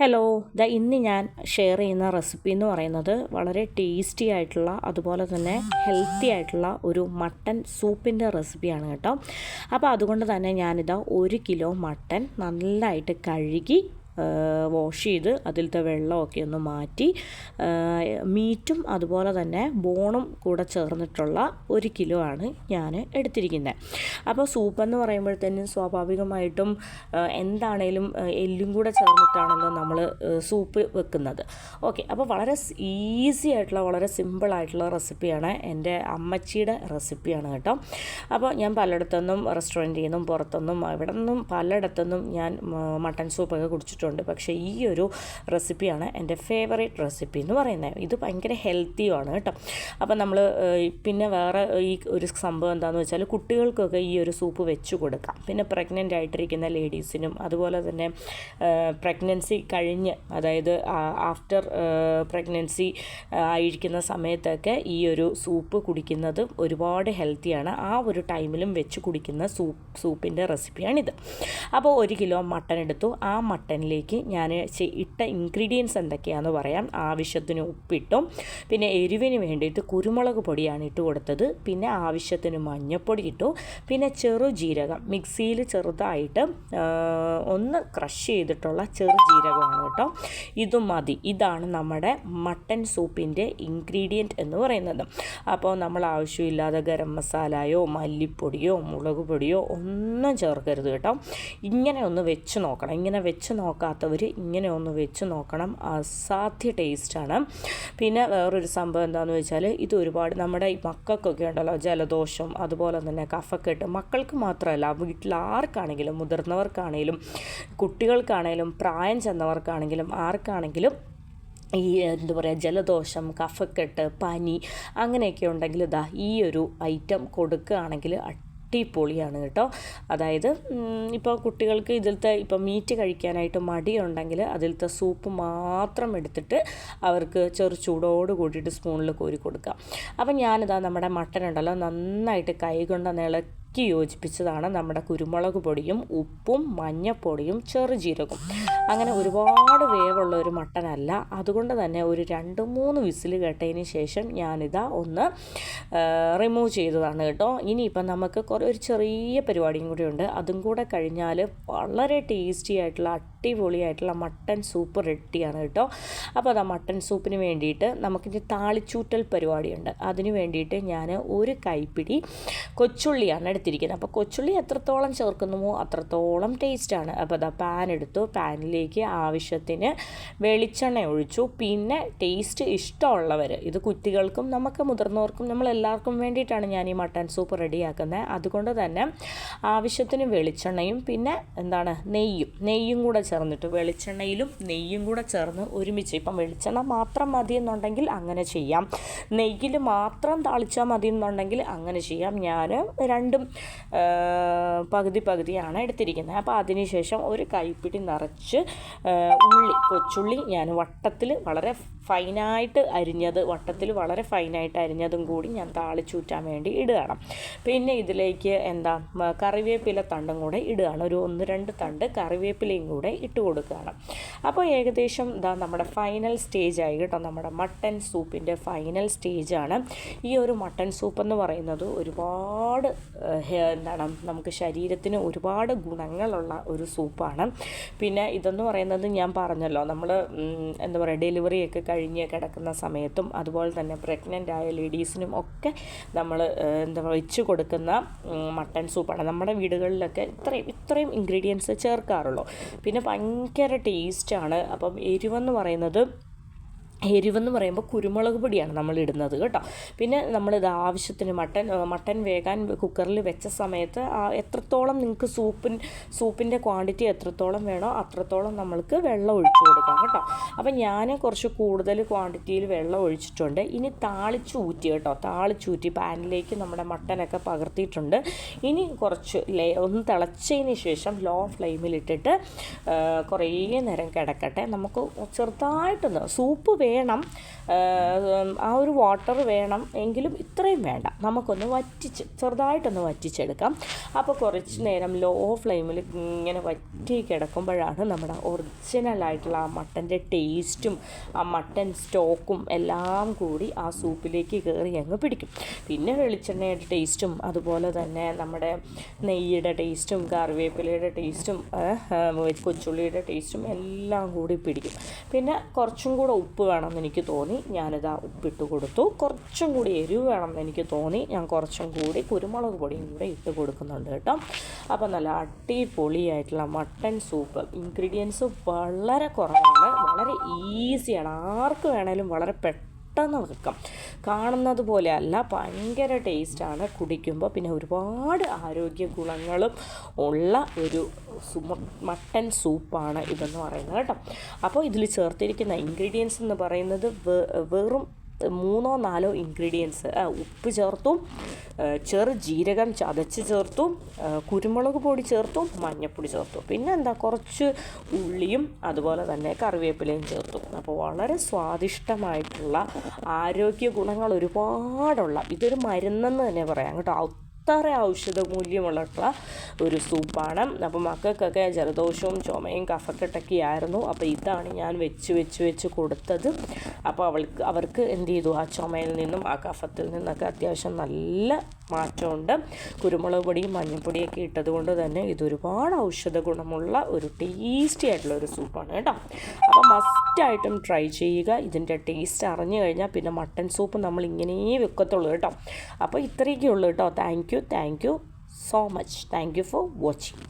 Hello the ഇന്ന് ഞാൻ share ചെയ്യുന്ന റെസിപ്പി എന്ന് പറയുന്നത് വളരെ ടേസ്റ്റി ആയിട്ടുള്ള അതുപോലെ തന്നെ ഹെൽത്തി ആയിട്ടുള്ള ഒരു മട്ടൻ സൂപ്പിന്റെ റെസിപ്പിയാണ് കേട്ടോ. അപ്പോൾ അതുകൊണ്ട് തന്നെ ഞാനിതാ ഒരു കിലോ മട്ടൻ നല്ലതായിട്ട് കഴുകി വാഷ് ചെയ്ത് അതിലത്തെ വെള്ളമൊക്കെ ഒന്ന് മാറ്റി മീറ്റും അതുപോലെ തന്നെ ബോണും കൂടെ ചേർന്നിട്ടുള്ള ഒരു കിലോ ആണ് ഞാൻ എടുത്തിരിക്കുന്നത് അപ്പോൾ സൂപ്പ് സൂപ്പെന്ന് പറയുമ്പോഴത്തേനും സ്വാഭാവികമായിട്ടും എന്താണേലും എല്ലും കൂടെ ചേർന്നിട്ടാണല്ലോ നമ്മൾ സൂപ്പ് വെക്കുന്നത്. ഓക്കെ അപ്പോൾ വളരെ ഈസി ആയിട്ടുള്ള വളരെ സിമ്പിൾ ആയിട്ടുള്ള റെസിപ്പിയാണ് എന്റെ അമ്മച്ചിയുടെ റെസിപ്പിയാണ് കേട്ടോ. അപ്പോൾ ഞാൻ പലയിടത്തുനിന്നും റെസ്റ്റോറന്റിൽ നിന്നും പുറത്തുനിന്നും ഇവിടെ നിന്നും പലയിടത്തുനിന്നും ഞാൻ മട്ടൺ സൂപ്പൊക്കെ കുടിച്ചിട്ടുണ്ട്. പക്ഷേ ഈ ഒരു റെസിപ്പിയാണ് എന്റെ ഫേവറേറ്റ് റെസിപ്പി എന്ന് പറയുന്നത്. ഇത് ഭയങ്കര ഹെൽത്തിയുമാണ് കേട്ടോ. അപ്പം നമ്മൾ പിന്നെ വേറെ ഈ ഒരു സംഭവം എന്താണെന്ന് വെച്ചാൽ കുട്ടികൾക്കൊക്കെ ഈ ഒരു സൂപ്പ് വെച്ച് കൊടുക്കാം. പിന്നെ പ്രഗ്നന്റ് ആയിട്ടിരിക്കുന്ന ലേഡീസിനും അതുപോലെ തന്നെ പ്രഗ്നൻസി കഴിഞ്ഞ് അതായത് ആഫ്റ്റർ പ്രഗ്നൻസി ആയിരിക്കുന്ന സമയത്തൊക്കെ ഈ ഒരു സൂപ്പ് കുടിക്കുന്നത് ഒരുപാട് ഹെൽത്തിയാണ് ആ ഒരു ടൈമിലും വെച്ച് കുടിക്കുന്ന സൂപ്പ് സൂപ്പിന്റെ റെസിപ്പിയാണിത് അപ്പോൾ ഒരു കിലോ മട്ടൺ എടുത്തു. ആ മട്ടനിലേക്ക് ഞാൻ ഇട്ട ഇൻഗ്രീഡിയൻസ് എന്തൊക്കെയാണെന്ന് പറയാം. ആവശ്യത്തിന് ഉപ്പിട്ടു പിന്നെ എരിവിന് വേണ്ടിയിട്ട് കുരുമുളക് പൊടിയാണ് ഇട്ട് കൊടുത്തത്. പിന്നെ ആവശ്യത്തിന് മഞ്ഞൾപ്പൊടി ഇട്ടു. പിന്നെ ചെറു ജീരകം മിക്സിയിൽ ചെറുതായിട്ട് ഒന്ന് ക്രഷ് ചെയ്തിട്ടുള്ള ചെറു ജീരകമാണ് കേട്ടോ. ഇതും മതി. ഇതാണ് നമ്മുടെ മട്ടൻ സൂപ്പിന്റെ ഇൻഗ്രീഡിയന്റ് എന്ന് പറയുന്നത്. അപ്പോൾ നമ്മൾ ആവശ്യമില്ലാതെ ഗരം മസാലയോ മല്ലിപ്പൊടിയോ മുളക് പൊടിയോ ഒന്നും ചേർക്കരുത് കേട്ടോ. ഇങ്ങനെ ഒന്ന് വെച്ച് നോക്കണം. ഇങ്ങനെ വെച്ച് നോക്കാത്തവർ ഇങ്ങനെ ഒന്ന് വെച്ച് നോക്കണം. അസാധ്യ ടേസ്റ്റാണ് പിന്നെ വേറൊരു സംഭവം എന്താണെന്ന് വെച്ചാൽ ഇത് ഒരുപാട് നമ്മുടെ ഈ മക്കൾക്കൊക്കെ ഉണ്ടല്ലോ ജലദോഷം അതുപോലെ തന്നെ കഫക്കെട്ട്. മക്കൾക്ക് മാത്രമല്ല വീട്ടിൽ ആർക്കാണെങ്കിലും മുതിർന്നവർക്കാണെങ്കിലും കുട്ടികൾക്കാണെങ്കിലും പ്രായം ചെന്നവർക്കാണെങ്കിലും ആർക്കാണെങ്കിലും ഈ എന്താ പറയുക ജലദോഷം കഫക്കെട്ട് പനി അങ്ങനെയൊക്കെ ഉണ്ടെങ്കിൽ ഇതാ ഈ ഒരു ഐറ്റം കൊടുക്കുകയാണെങ്കിൽ അടിപൊളിയാണ് കേട്ടോ. അതായത് ഇപ്പോൾ കുട്ടികൾക്ക് ഇതിലത്തെ ഇപ്പോൾ മീറ്റ് കഴിക്കാനായിട്ട് മടിയുണ്ടെങ്കിൽ അതിലത്തെ സൂപ്പ് മാത്രം എടുത്തിട്ട് അവർക്ക് ചെറു ചൂടോട് കൂട്ടിയിട്ട് സ്പൂണിൽ കോരി കൊടുക്കാം അപ്പം ഞാനിതാ നമ്മുടെ മട്ടൻ ഉണ്ടല്ലോ നന്നായിട്ട് കൈ കൊണ്ട് ഇളക്കി യോജിപ്പിച്ചതാണ് നമ്മുടെ കുരുമുളക് പൊടിയും ഉപ്പും മഞ്ഞപ്പൊടിയും ചെറുജീരകവും അങ്ങനെ ഒരുപാട് വേവുള്ള ഒരു മട്ടനല്ല. അതുകൊണ്ട് തന്നെ ഒരു രണ്ട് മൂന്ന് വിസിൽ കേട്ടതിന് ശേഷം ഞാനിതാ ഒന്ന് റിമൂവ് ചെയ്തതാണ് കേട്ടോ. ഇനിയിപ്പം നമുക്ക് കുറേ ഒരു ചെറിയ പരിപാടിയും കൂടി ഉണ്ട്. അതും കൂടെ കഴിഞ്ഞാൽ വളരെ ടേസ്റ്റി ആയിട്ടുള്ള അടിപൊളിയായിട്ടുള്ള മട്ടൻ സൂപ്പ് റെഡിയാണ് കേട്ടോ. അപ്പോൾ അതാ മട്ടൻ സൂപ്പിന് വേണ്ടിയിട്ട് നമുക്കിനി താളിച്ചൂറ്റൽ പരിപാടിയുണ്ട്. അതിന് വേണ്ടിയിട്ട് ഞാൻ ഒരു കൈപ്പിടി കൊച്ചുള്ളിയാണ് എടുത്തിരിക്കുന്നത്. അപ്പോൾ കൊച്ചുള്ളി എത്രത്തോളം ചേർക്കുന്നുമോ അത്രത്തോളം ടേസ്റ്റാണ്. അപ്പോൾ അതാ പാൻ എടുത്തു. പാനിലേക്ക് ആവശ്യത്തിന് വെളിച്ചെണ്ണ ഒഴിച്ചു. പിന്നെ ടേസ്റ്റ് ഇഷ്ടമുള്ളവർ ഇത് കുട്ടികൾക്കും നമുക്ക് മുതിർന്നവർക്കും നമ്മൾ എല്ലാവർക്കും വേണ്ടിയിട്ടാണ് ഞാൻ ഈ മട്ടൻ സൂപ്പ് റെഡിയാക്കുന്നത്. അതുകൊണ്ട് തന്നെ ആവശ്യത്തിന് വെളിച്ചെണ്ണയും പിന്നെ എന്താണ് നെയ്യും നെയ്യും കൂടെ ചേർന്നിട്ട് വെളിച്ചെണ്ണയിലും നെയ്യും കൂടെ ചേർന്ന് ഒരുമിച്ച്. ഇപ്പം വെളിച്ചെണ്ണ മാത്രം മതി എന്നുണ്ടെങ്കിൽ അങ്ങനെ ചെയ്യാം. നെയ്യിൽ മാത്രം താളിച്ചാൽ മതി എന്നുണ്ടെങ്കിൽ അങ്ങനെ ചെയ്യാം. ഞാൻ രണ്ടും പകുതി പകുതിയാണ് എടുത്തിരിക്കുന്നത്. അപ്പോൾ അതിനുശേഷം ഒരു കൈപ്പിടി നിറച്ച് ഉള്ളി കൊച്ചുള്ളി ഞാൻ വട്ടത്തിൽ വളരെ ഫൈനായിട്ട് അരിഞ്ഞത് വട്ടത്തിൽ വളരെ ഫൈനായിട്ട് അരിഞ്ഞതും കൂടി ഞാൻ താളിച്ചൂറ്റാൻ വേണ്ടി ഇടുകയാണ്. പിന്നെ ഇതിലേക്ക് എന്താ കറിവേപ്പില തണ്ടും കൂടെ ഇടുകയാണ്. ഒരു ഒന്ന് രണ്ട് തണ്ട് കറിവേപ്പിലയും കൂടെ ഇട്ട് കൊടുക്കുകയാണ്. അപ്പോൾ ഏകദേശം ഇതാ നമ്മുടെ ഫൈനൽ സ്റ്റേജ് ആയി കേട്ടോ. നമ്മുടെ മട്ടൻ സൂപ്പിന്റെ ഫൈനൽ സ്റ്റേജാണ്. ഈ ഒരു മട്ടൻ സൂപ്പ് എന്ന് പറയുന്നത് ഒരുപാട് എന്താണ് നമുക്ക് ശരീരത്തിന് ഒരുപാട് ഗുണങ്ങളുള്ള ഒരു സൂപ്പാണ്. പിന്നെ ഇതെന്ന് പറയുന്നത് ഞാൻ പറഞ്ഞല്ലോ നമ്മൾ എന്താ പറയുക ഡെലിവറിയൊക്കെ കഴിഞ്ഞ് കിടക്കുന്ന സമയത്തും അതുപോലെ തന്നെ പ്രഗ്നന്റ് ആയ ലേഡീസിനും ഒക്കെ നമ്മൾ എന്താ വെച്ച് കൊടുക്കുന്ന മട്ടൺ സൂപ്പാണ് നമ്മുടെ വീടുകളിലൊക്കെ ഇത്രയും ഇത്രയും ഇൻഗ്രീഡിയൻസ് ചേർക്കാറുള്ളൂ. പിന്നെ ഭയങ്കര ടേസ്റ്റാണ് അപ്പം എരിവെന്ന് പറയുന്നത് എരിവെന്ന് പറയുമ്പോൾ കുരുമുളക് പൊടിയാണ് നമ്മൾ ഇടുന്നത് കേട്ടോ. പിന്നെ നമ്മളിത് ആവശ്യത്തിന് മട്ടൻ മട്ടൻ വേകാൻ കുക്കറിൽ വെച്ച സമയത്ത് എത്രത്തോളം നിങ്ങൾക്ക് സൂപ്പിൻ സൂപ്പിന്റെ ക്വാണ്ടിറ്റി എത്രത്തോളം വേണോ അത്രത്തോളം നമ്മൾക്ക് വെള്ളം ഒഴിച്ചു കൊടുക്കാം കേട്ടോ. അപ്പം ഞാൻ കുറച്ച് കൂടുതൽ ക്വാണ്ടിറ്റിയിൽ വെള്ളം ഒഴിച്ചിട്ടുണ്ട്. ഇനി താളിച്ച് ഊറ്റി കേട്ടോ. താളിച്ചൂറ്റി പാനിലേക്ക് നമ്മുടെ മട്ടനൊക്കെ പകർത്തിയിട്ടുണ്ട്. ഇനി കുറച്ച് ലേ ഒന്ന് തിളച്ചതിന് ശേഷം ലോ ഫ്ലെയിമിലിട്ടിട്ട് കുറേ നേരം കിടക്കട്ടെ. നമുക്ക് ചെറുതായിട്ടൊന്ന് സൂപ്പ് വേണം. ആ ഒരു വാട്ടർ വേണം എങ്കിലും ഇത്രയും വേണ്ട. നമുക്കൊന്ന് വറ്റിച്ച് ചെറുതായിട്ടൊന്ന് വറ്റിച്ചെടുക്കാം. അപ്പോൾ കുറച്ച് നേരം ലോ ഫ്ലെയിമിൽ ഇങ്ങനെ വറ്റി കിടക്കുമ്പോഴാണ് നമ്മുടെ ഒറിജിനലായിട്ടുള്ള ആ മട്ടന്റെ ടേസ്റ്റും ആ മട്ടൻ സ്റ്റോക്കും എല്ലാം കൂടി ആ സൂപ്പിലേക്ക് കയറി അങ്ങ് പിടിക്കും. പിന്നെ വെളിച്ചെണ്ണയുടെ ടേസ്റ്റും അതുപോലെ തന്നെ നമ്മുടെ നെയ്യുടെ ടേസ്റ്റും കറിവേപ്പിലയുടെ ടേസ്റ്റും കൊച്ചുള്ളിയുടെ ടേസ്റ്റും എല്ലാം കൂടി പിടിക്കും. പിന്നെ കുറച്ചും കൂടെ ഉപ്പ് വേണമെന്ന് എനിക്ക് തോന്നി. ഞാനിതാ ഉപ്പിട്ട് കൊടുത്തു. കുറച്ചും കൂടി എരിവ് വേണമെന്ന് എനിക്ക് തോന്നി. ഞാൻ കുറച്ചും കൂടി കുരുമുളക് പൊടിയും കൂടെ ഇട്ട് കൊടുക്കുന്നുണ്ട് കേട്ടോ. അപ്പോൾ നല്ല അടിപൊളിയായിട്ടുള്ള മട്ടൻ സൂപ്പ്. ഇൻഗ്രീഡിയൻസ് വളരെ കുറവാണ്. വളരെ ഈസിയാണ്. ആർക്ക് വേണേലും വളരെ പെട്ടെന്ന് വെക്കാം കാണുന്നത് പോലെ അല്ല ഭയങ്കര ടേസ്റ്റാണ് കുടിക്കുമ്പോൾ പിന്നെ ഒരുപാട് ആരോഗ്യ ഗുണങ്ങളും ഉള്ള ഒരു മട്ടൻ സൂപ്പാണ് ഇതെന്ന് പറയുന്നത് കേട്ടോ. അപ്പോൾ ഇതിൽ ചേർത്തിരിക്കുന്ന ഇൻഗ്രീഡിയൻസ് എന്ന് പറയുന്നത് വെറും മൂന്നോ നാലോ ഇൻഗ്രീഡിയൻസ് ഉപ്പ് ചേർത്തും ചെറു ജീരകം ചതച്ച് ചേർത്തും കുരുമുളക് പൊടി ചേർത്തും മഞ്ഞൾപ്പൊടി ചേർത്തും. പിന്നെ എന്താ കുറച്ച് ഉള്ളിയും അതുപോലെ തന്നെ കറിവേപ്പിലയും ചേർത്തും. അപ്പോൾ വളരെ സ്വാദിഷ്ടമായിട്ടുള്ള ആരോഗ്യ ഗുണങ്ങൾ ഒരുപാടുള്ള ഇതൊരു മരുന്നെന്ന് തന്നെ പറയാം കേട്ടോ. അത്ര ഔഷധ മൂല്യമുള്ള ഒരു സൂപ്പാണ്. അപ്പോൾ മക്കൾക്കൊക്കെ ജലദോഷവും ചുമയും കഫക്കെട്ടൊക്കെ ആയിരുന്നു അപ്പോൾ ഇതാണ് ഞാൻ വെച്ച് വെച്ച് വെച്ച് കൊടുത്തത്. അപ്പോൾ അവൾക്ക് അവർക്ക് എന്ത് ചെയ്തു? ആ ചുമയിൽ നിന്നും ആ കഫത്തിൽ നിന്നൊക്കെ അത്യാവശ്യം നല്ല മാറ്റമുണ്ട്. കുരുമുളക് പൊടിയും മഞ്ഞൾപ്പൊടിയൊക്കെ ഇട്ടത് കൊണ്ട് തന്നെ ഇതൊരുപാട് ഔഷധ ഗുണമുള്ള ഒരു ടേസ്റ്റി ആയിട്ടുള്ള ഒരു സൂപ്പാണ് കേട്ടോ. അപ്പോൾ മസ്റ്റായിട്ടും ട്രൈ ചെയ്യുക. ഇതിന്റെ ടേസ്റ്റ് അറിഞ്ഞു കഴിഞ്ഞാൽ പിന്നെ മട്ടൻ സൂപ്പ് നമ്മൾ ഇങ്ങനെ വെക്കത്തുള്ളൂ കേട്ടോ. അപ്പോൾ ഇത്രയൊക്കെ ഉള്ളൂ കേട്ടോ. Thank thank you. Thank you so much. Thank you for watching.